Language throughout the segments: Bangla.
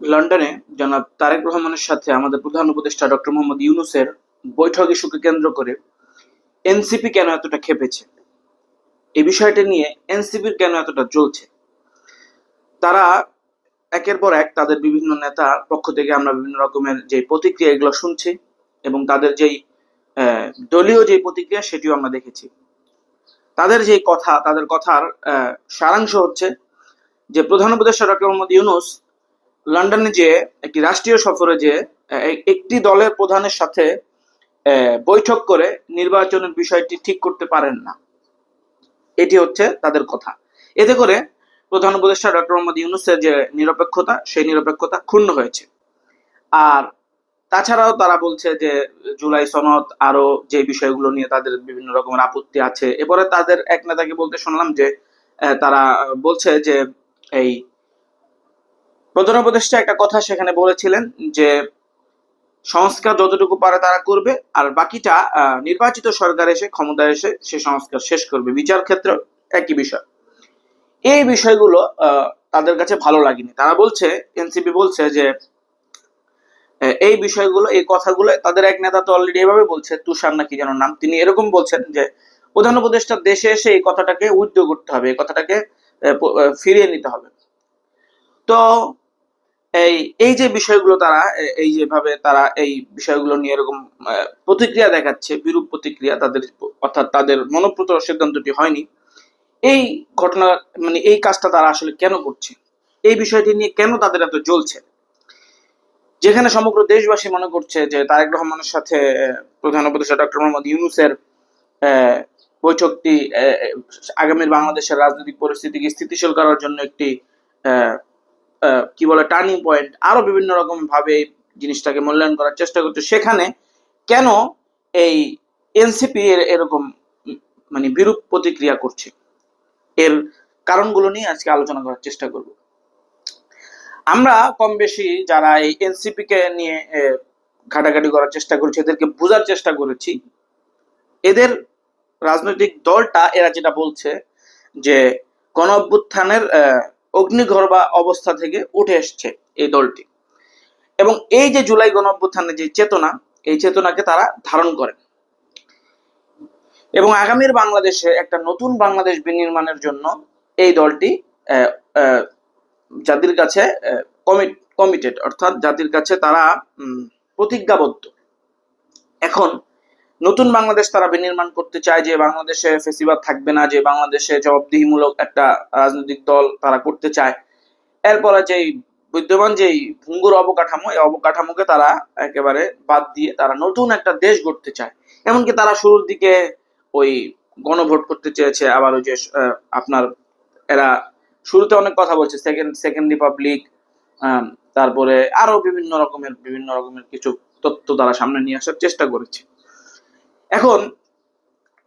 লন্ডনে জনাব তারেক রহমানের সাথে আমাদের প্রধান উপদেষ্টা ডক্টর মোহাম্মদ ইউনুসের বৈঠক ইস্যুকে কেন্দ্র করে এনসিপি কেন এতটা খেপেছে? এই বিষয়টা নিয়ে এনসিপির কেন এতটা জ্বলছে? তারা একের পর এক তাদের বিভিন্ন নেতার পক্ষ থেকে আমরা বিভিন্ন রকমের যে প্রতিক্রিয়া এগুলো শুনছি এবং তাদের যেই দলীয় যে প্রতিক্রিয়া সেটিও আমরা দেখেছি। তাদের যে কথা, তাদের কথার সারাংশ হচ্ছে যে প্রধান উপদেষ্টা ডক্টর মোহাম্মদ ইউনুস লন্ডনে যে একটি রাষ্ট্রীয় সফরে যে একটি দলের প্রধানের সাথে বৈঠক করে নির্বাচনের বিষয়টি ঠিক করতে পারেন না। এটি হচ্ছে তাদের কথা। এতে করে প্রধান উপদেষ্টা ডক্টর মোহাম্মদ ইউনুসের যে নিরপেক্ষতা, সেই নিরপেক্ষতা ক্ষুণ্ণ হয়েছে। আর তাছাড়াও তারা বলছে যে, জুলাই সনদ আরও যে বিষয়গুলো নিয়ে তাদের বিভিন্ন রকমের আপত্তি আছে, এরপরে তাদের এক নেতাকে বলতে শুনলাম যে তারা বলছে যে, এই প্রধান উপদেষ্টা একটা কথা সেখানে বলেছিলেন যে সংস্কার যতটুকু পারে তারা করবে, আর বাকিটা নির্বাচিত সরকার এসে, ক্ষমতায় এসে সে সংস্কার শেষ করবে। বিচার ক্ষেত্রে একই বিষয়। এই বিষয়গুলো তাদের কাছে ভালো লাগেনি। তারা বলছে, এনসিপি বলছে যে এই বিষয়গুলো, এই কথাগুলো তাদের এক নেতা তো অলরেডি এভাবে বলছে, তুষার নাকি যেন নাম, তিনি এরকম বলছেন যে, প্রধান উপদেষ্টা দেশে এসে এই কথাটাকে উদ্যোগ করতে হবে, এই কথাটাকে ফিরিয়ে নিতে হবে। তো এই এই যে বিষয়গুলো তারা এই যেভাবে তারা এই বিষয়গুলো নিয়ে এরকম প্রতিক্রিয়া দেখাচ্ছে, বিরূপ প্রতিক্রিয়া তাদের, অর্থাৎ তাদের মনোপ্রত সিদ্ধান্তটি হয়নি, এই ঘটনা মানে এই কাজটা তারা আসলে কেন করছে? এই বিষয়টি নিয়ে কেন তাদের এত জ্বলছে? যেখানে সমগ্র দেশবাসী মনে করছে যে তারেক রহমানের সাথে প্রধান উপদেষ্টা ডক্টর মোহাম্মদ ইউনুসের বৈঠকটি আগামীর বাংলাদেশের রাজনৈতিক পরিস্থিতিকে স্থিতিশীল করার জন্য একটি কি বলে টার্নিং পয়েন্ট আরও বিভিন্ন রকম ভাবে জিনিসটাকে মূল্যায়ন করার চেষ্টা করছে। সেখানে কেন এই এনসিপি এর এরকম মানে বিরূপ প্রতিক্রিয়া করছে? এর কারণগুলো নিয়ে আজকে আলোচনা করার চেষ্টা করব। আমরা কম বেশি যারা এই এনসিপি কে নিয়ে ঘাটাঘাটি করার চেষ্টা করেছি, এদেরকে বোঝার চেষ্টা করেছি। এদের রাজনৈতিক দলটা, এরা যেটা বলছে যে গণ অভ্যুত্থানের অগ্নিগর্ভা অবস্থা থেকে উঠে এসছে এই দলটি। এবং এই যে জুলাই গণ যে চেতনা, এই চেতনাকে তারা ধারণ করে। এবং আগামীর বাংলাদেশে একটা নতুন বাংলাদেশ বিনির্মাণের জন্য এই দলটি জাতির কাছে কমিটেড অর্থাৎ জাতির কাছে তারা প্রতিজ্ঞাবদ্ধ। এখন নতুন বাংলাদেশ তারা বিনির্মাণ করতে চায় যে বাংলাদেশে ফেসিবাদ থাকবে না, যে বাংলাদেশে জবাবদিহিমূলক একটা রাজনৈতিক দল তারা করতে চায়। এরপরে যেই বিদ্যমান যেই ভঙ্গুর অবকাঠামো, এই অবকাঠামোকে তারা একেবারে বাদ দিয়ে তারা নতুন একটা দেশ গড়তে চায়। এমনকি তারা শুরুর দিকে ওই গণভোট করতে চেয়েছে, আবার ওই যে আপনার এরা শুরুতে অনেক কথা বলছে, সেকেন্ড সেকেন্ড রিপাবলিক তারপরে আরও বিভিন্ন রকমের বিভিন্ন রকমের কিছু তথ্য তারা সামনে নিয়ে আসার চেষ্টা করেছে। এখন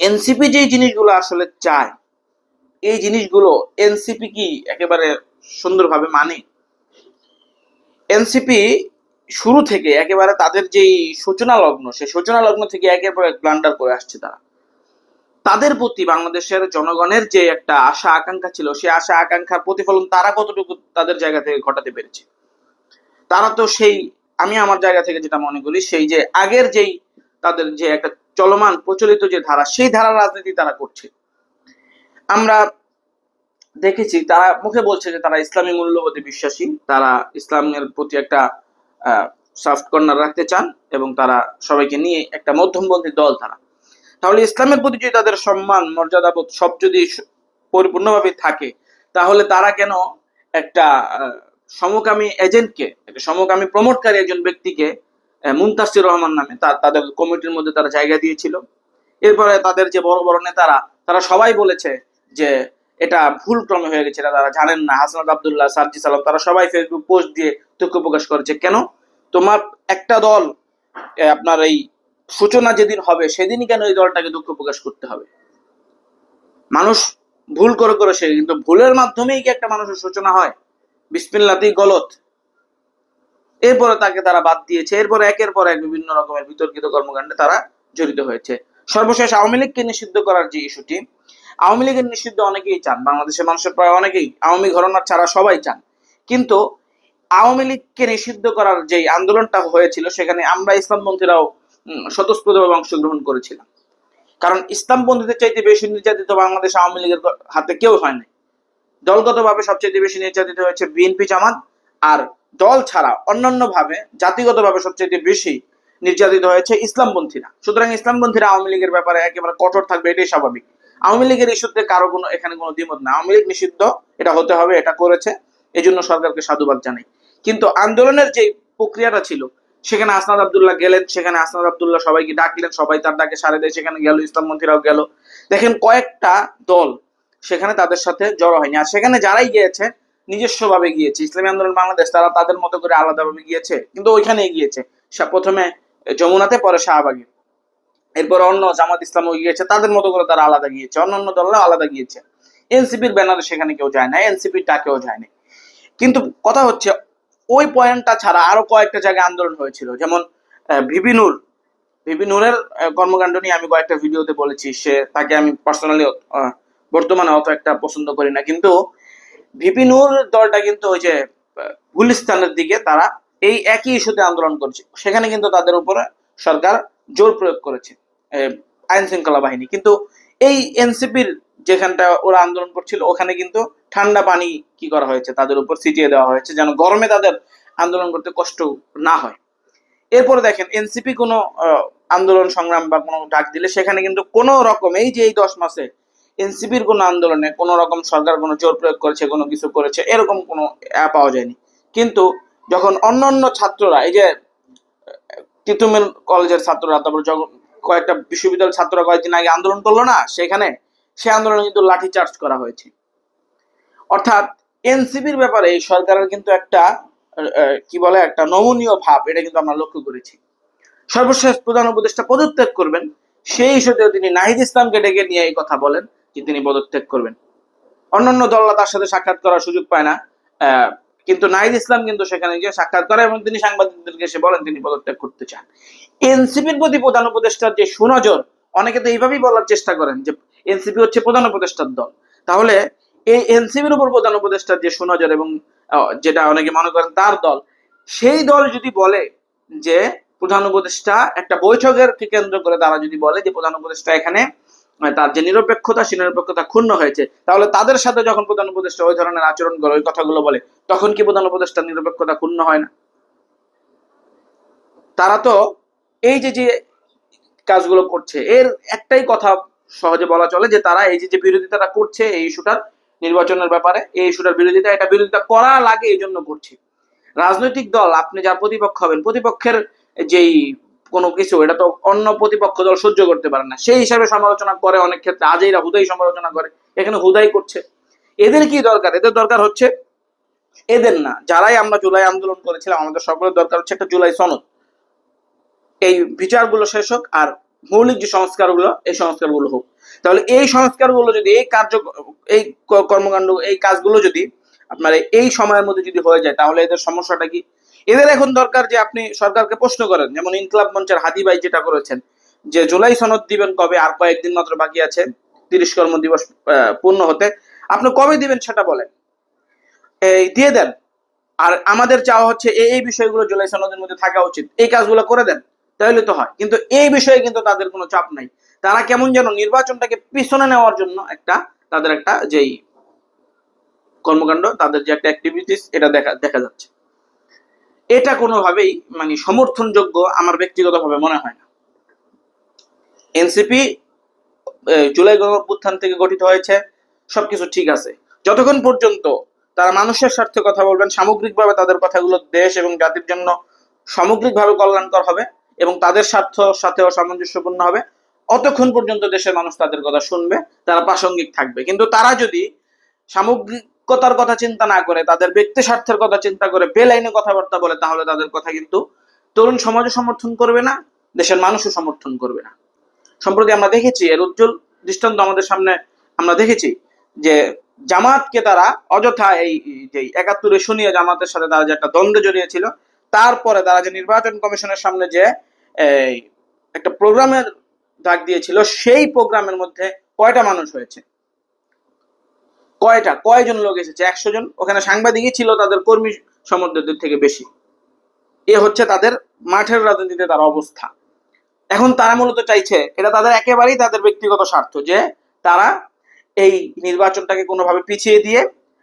এনসিপি যে জিনিসগুলো আসলে চায়, এই জিনিসগুলো এনসিপি কি একেবারে সুন্দরভাবে মানে? এনসিপি শুরু থেকে একেবারে তাদের যেই সূচনা লগ্ন সেই সূচনা লগ্ন থেকে একের পর এক ব্লান্ডার করে আসছে তারা। তাদের প্রতি বাংলাদেশের জনগণের যে একটা আশা আকাঙ্ক্ষা ছিল, সেই আশা আকাঙ্ক্ষার প্রতিফলন তারা কতটুকু তাদের জায়গা থেকে ঘটাতে পেরেছে? তারা তো সেই, আমি আমার জায়গা থেকে যেটা মনে করি, সেই যে আগের যেই তাদের যে একটা চলমান, প্রচলিত যে ধারা, সেই ধারার রাজনীতি তারা করছে। আমরা দেখেছি, তারা মুখে বলছে যে তারা ইসলামী মূল্যবোধে বিশ্বাসী, তারা ইসলামের প্রতি একটা সফট কর্নার রাখতে চান এবং তারা সবাইকে নিয়ে একটা মধ্যমপন্থী দল তারা। তাহলে ইসলামের প্রতি যদি তাদের সম্মান, মর্যাদাবোধ সব যদি পরিপূর্ণভাবে থাকে, তাহলে তারা কেন একটা সমকামী এজেন্টকে একটা সমকামী প্রমোটকারী একজন ব্যক্তিকে মুনতাসির রহমান নামে। তাদের কমিটির মধ্যে তারা জায়গা দিয়েছিল। এরপরে তাদের যে বড় বড় নেতারা, তারা সবাই বলেছে যে এটা ভুল ক্রমে হয়ে গেছে তারা জানেন না। হাসনাত আবদুল্লাহ সার্জি সালাম তারা সবাই ফেসবুক পোস্ট দিয়ে দুঃখ প্রকাশ করেছে। কেন? তোমার একটা দল আপনার এই সূচনা যেদিন হবে, সেদিনই কেন এই দলটাকে দুঃখ প্রকাশ করতে হবে? মানুষ ভুল করে করে সে, কিন্তু ভুলের মাধ্যমেই কি একটা মানুষের সূচনা হয়? বিসমিল্লাতেই গলত? এরপরে তাকে তারা বাদ দিয়েছে। এরপরে একের পর এক বিভিন্ন রকমের বিতর্কিত কর্মকাণ্ডে তারা জড়িত হয়েছে। সর্বশেষ আওয়ামী লীগকে নিষিদ্ধ করার যে ইস্যুটি, আওয়ামী লীগের নিষিদ্ধ অনেকেই চান। বাংলাদেশের মানুষের প্রায় অনেকেই আওয়ামী ঘরনার ছাড়া সবাই চান। কিন্তু আওয়ামী লীগকে নিষিদ্ধ করার যে আন্দোলনটা হয়েছিল, সেখানে আমরা ইসলামপন্থীরাও স্বতঃস্ফূর্তভাবে অংশগ্রহণ করেছিলাম। কারণ ইসলামপন্থীদের চাইতে বেশি নির্যাতিত বাংলাদেশ আওয়ামী লীগের হাতে কেউ হয়নি দলগতভাবে সবচেয়ে বেশি নির্যাতিত হয়েছে বিএনপি জামাত আর দল ছাড়া অন্যান্য ভাবে জাতিগতভাবে সবচেয়ে বেশি নির্যাতিত হয়েছে ইসলামপন্থীরা। সুতরাং ইসলামপন্থীরা আওয়ামী লীগের ব্যাপারে একেবারে কঠোর থাকবে, এটাই স্বাভাবিক। আওয়ামী লীগের ইস্যুতে কারও কোনো, এখানে কোনো দ্বিমত না। আওয়ামী লীগ নিষিদ্ধ, এটা হতে হবে, এটা করেছে এই জন্য সরকারকে সাধুবাদ জানাই। কিন্তু আন্দোলনের যে প্রক্রিয়াটা ছিল, সেখানে আসনাদ আবদুল্লাহ গেলেন, সেখানে আসনাদ আবদুল্লাহ সবাইকে ডাকলেন, সবাই তার ডাকে সাড়ে দেয়, সেখানে গেল, ইসলামপন্থীরাও গেল। দেখেন কয়েকটা দল সেখানে তাদের সাথে জড়ো হয়নি। আর সেখানে যারাই গিয়েছে নিজস্ব ভাবে গিয়েছে। ইসলামী আন্দোলন বাংলাদেশ তারা তাদের মতো করে আলাদাভাবে গিয়েছে কিন্তু ওইখানে গিয়েছে। প্রথমে যমুনাতে পরে শাহবাগে। এরপর অন্য জামাত ইসলামও গিয়েছে তাদের মতো করে তারা আলাদা গিয়েছে। অন্যান্য দলরা আলাদা গিয়েছে। এনসিপির ব্যানারে সেখানে কেউ যায় না এনসিপির ডাকেও যায় না কিন্তু কথা হচ্ছে ওই পয়েন্টটা ছাড়া আরও কয়েকটা জায়গায় আন্দোলন হয়েছিল। যেমন আহ, ভিপি নূর। ভিপি কর্মকাণ্ড নিয়ে আমি কয়েকটা ভিডিওতে বলেছি। সে তাকে আমি পার্সোনালি বর্তমানে অত একটা পছন্দ করি না। কিন্তু ভিপি নূর দলটা কিন্তু ওই যে গুলিস্তানের দিকে তারা এই একই ইস্যুতে আন্দোলন করছে। সেখানে কিন্তু তাদের উপরে সরকার জোর প্রয়োগ করেছে আইন শৃঙ্খলা বাহিনী। কিন্তু এই এনসিপির যেখানটা ওরা আন্দোলন করছিল, ওখানে কিন্তু ঠান্ডা পানি কি করা হয়েছে? তাদের উপর ছিটিয়ে দেওয়া হয়েছে, যেন গরমে তাদের আন্দোলন করতে কষ্ট না হয়। এরপরে দেখেন, এনসিপি কোনো আন্দোলন সংগ্রাম বা কোনো ডাক দিলে সেখানে কিন্তু কোনো রকম এই যে এই দশ মাসে এনসিপির কোনো আন্দোলনে কোনো রকম সরকার কোনো জোর প্রয়োগ করেছে, কোনো কিছু করেছে, এরকম কোনো পাওয়া যায়নি। কিন্তু যখন অন্য অন্য ছাত্ররা, এই যে তিতুমির কলেজের ছাত্ররা, তারপর যখন কয়েকটা বিশ্ববিদ্যালয়ের ছাত্ররা কয়েকদিন আগে আন্দোলন করল না, সেখানে সে আন্দোলনে কিন্তু লাঠি চার্জ করা হয়েছে। অর্থাৎ এনসিপির ব্যাপারে এই সরকারের কিন্তু একটা কি বলে, একটা নমনীয় ভাব, এটা কিন্তু আমরা লক্ষ্য করেছি। সর্বশেষ প্রধান উপদেষ্টা পদত্যাগ করবেন, সেই ইস্যুতেও তিনি নাহিদ ইসলামকে ডেকে নিয়ে এই কথা বলেন। যে তিনি পদত্যাগ করবেন। অন্যান্য দলরা তার সাথে সাক্ষাৎ করার সুযোগ পায় না। কিন্তু নাহিদ ইসলাম কিন্তু সেখানে গিয়ে সাক্ষাৎ করে এবং তিনি সাংবাদিকদেরকে এসে বলেন তিনি পদত্যাগ করতে চান। এনসিপির প্রতি প্রধান উপদেষ্টার যে সুনজর, অনেকে তো এইভাবেই বলার চেষ্টা করেন যে এনসিপি হচ্ছে প্রধান উপদেষ্টার দল। তাহলে এই এনসিপির উপর প্রধান উপদেষ্টার যে সুনজর এবং যেটা অনেকে মনে করেন তার দল, সেই দল যদি বলে যে প্রধান উপদেষ্টা একটা বৈঠকের কেন্দ্র করে তারা যদি বলে যে প্রধান উপদেষ্টা এখানে তার যে নিরপেক্ষতা সেই নিরপেক্ষতা ক্ষুণ্ণ হয়েছে। তাহলে তাদের সাথে যখন প্রধান উপদেষ্টা ওই ধরনের আচরণ করে ওই কথাগুলো বলে, তখন কি প্রধান উপদেষ্টার নিরপেক্ষতা ক্ষুণ্ণ হয় না? তারা তো এই যে যে কাজগুলো করছে, এর একটাই কথা সহজে বলা চলে যে তারা এই যে যে বিরোধিতাটা করছে এই ইস্যুটার নির্বাচনের ব্যাপারে, এই ইস্যুটার বিরোধিতা, এটা বিরোধিতা করা লাগে এই জন্য করছে। রাজনৈতিক দল, আপনি যার প্রতিপক্ষ হবেন, প্রতিপক্ষের যেই কোনো কিছু, এটা তো অন্য প্রতিপক্ষ দল সহ্য করতে পারে না। সেই হিসাবে সমালোচনা করে অনেক ক্ষেত্রে আজইরা হুদাই সমালোচনা করে। এখানে হুদাই করছে। এদের কি দরকার? এদের দরকার হচ্ছে, এদের না। যারাই আমরা জুলাই আন্দোলন করেছিলাম, আমাদের সকলের দরকার হচ্ছে একটা জুলাই সনদ। এই বিচারগুলো শেষ হোক আর মৌলিক যে সংস্কারগুলো, এই সংস্কারগুলো হোক। তাহলে এই সংস্কারগুলো যদি, এই কার্য, এই কর্মকাণ্ড, এই কাজগুলো যদি আপনার এই সময়ের মধ্যে যদি হয়ে যায়, তাহলে এদের সমস্যাটা কি? এদের এখন দরকার যে আপনি সরকারকে প্রশ্ন করেন, যেমন ইনকলাব মঞ্চের হাদি ভাই যেটা করেছেন, যে জুলাই সনদ দিবেন কবে, আর কয়েকদিন মাত্র বাকি আছে, তিরিশ কর্ম দিবস পূর্ণ হতে, আপনি কবে দিবেন সেটা বলেন। এই, দিয়ে দেন। আর আমাদের চাওয়া হচ্ছে এই এই বিষয়গুলো জুলাই সনদের মধ্যে থাকা উচিত। এই কাজগুলো করে দেন, তাহলে তো হয়। কিন্তু এই বিষয়ে কিন্তু তাদের কোনো চাপ নাই। তারা কেমন যেন নির্বাচনটাকে পিছনে নেওয়ার জন্য একটা, তাদের একটা যেই কর্মকাণ্ড, তাদের যে একটা অ্যাক্টিভিটিস এটা দেখা দেখা যাচ্ছে। এটা কোনোভাবেই মানে সমর্থনযোগ্য আমার ব্যক্তিগতভাবে মনে হয় না। এনসিপি জুলাই গণ থেকে গঠিত হয়েছে, সবকিছু ঠিক আছে। যতক্ষণ পর্যন্ত তারা মানুষের স্বার্থে কথা বলবেন, সামগ্রিকভাবে তাদের কথাগুলো দেশ এবং জাতির জন্য সামগ্রিকভাবে কল্যাণকর হবে এবং তাদের স্বার্থ সাথেও সামঞ্জস্যপূর্ণ হবে, অতক্ষণ পর্যন্ত দেশের মানুষ তাদের কথা শুনবে, তারা প্রাসঙ্গিক থাকবে। কিন্তু তারা যদি সামগ্রিকতার কথা চিন্তা না করে, তাদের ব্যক্তি স্বার্থের কথা চিন্তা করে, বেলাইনে কথাবার্তা বলে, তাহলে তাদের কথা কিন্তু তরুণ সমাজও সমর্থন করবে না, দেশের মানুষও সমর্থন করবে না। সম্প্রতি আমরা দেখেছি, এর উজ্জ্বল দৃষ্টান্ত আমাদের সামনে আমরা দেখেছি যে জামাতকে তারা অযথা এই যে একাত্তরে শুনিয়ে জামাতের সাথে তারা যে একটা দ্বন্দ্বে জড়িয়েছিল, তারপরে তারা যে নির্বাচন কমিশনের সামনে যে একটা প্রোগ্রামের ডাক দিয়েছিল, সেই প্রোগ্রামের মধ্যে কয়টা মানুষ হয়েছে? কয়টা? কয়জন লোক এসেছে? একশো জন? ওখানে সাংবাদিকই ছিল তাদের কর্মী সমর্থকদের থেকে বেশি। এ হচ্ছে তাদের মাঠের রাজনীতিতে তার অবস্থা। এখন তারা মূলত চাইছে, এটা তাদের একেবারেই তাদের ব্যক্তিগত স্বার্থ যে তারা এই নির্বাচনটাকে কোনোভাবে পিছিয়ে দিয়ে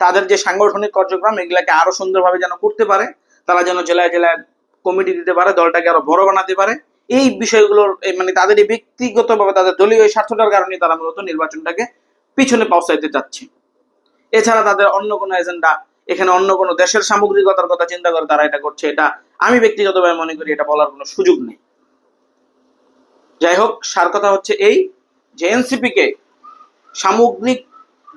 তাদের যে সাংগঠনিক কার্যক্রম, এগুলাকে আরও সুন্দরভাবে যেন করতে পারে, তারা যেন জেলায় জেলায় কমিটি দিতে পারে, দলটাকে আরও বড় বানাতে পারে। এই বিষয়গুলোর মানে তাদের ব্যক্তিগতভাবে তাদের দলীয় স্বার্থটার কারণে তারা মূলত নির্বাচনটাকে পিছনে পৌঁছাইতে চাচ্ছে। এছাড়া তাদের অন্য কোনো এজেন্ডা এখানে অন্য কোনো দেশের সামগ্রিকতার কথা চিন্তা করে তারা এটা করছে, এটা আমি ব্যক্তিগতভাবে মনে করি এটা বলার কোনো সুযোগ নেই। যাই হোক, সার কথা হচ্ছে এই যে এনসিপি কে সামগ্রিক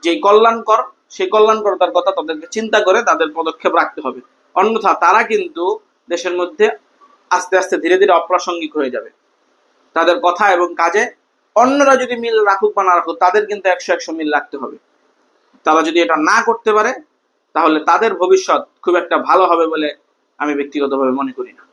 যে কল্যাণকর, সেই কল্যাণকরতার কথা তাদেরকে চিন্তা করে তাদের পদক্ষেপ রাখতে হবে। অন্যথা তারা কিন্তু দেশের মধ্যে আস্তে আস্তে ধীরে ধীরে অপ্রাসঙ্গিক হয়ে যাবে। তাদের কথা এবং কাজে অন্যরা যদি মিল রাখুক বা না রাখুক, তাদের কিন্তু একশো একশো মিল রাখতে হবে। তারা যদি এটা না করতে পারে, তাহলে তাদের ভবিষ্যৎ খুব একটা ভালো হবে বলে আমি ব্যক্তিগতভাবে মনে করি না।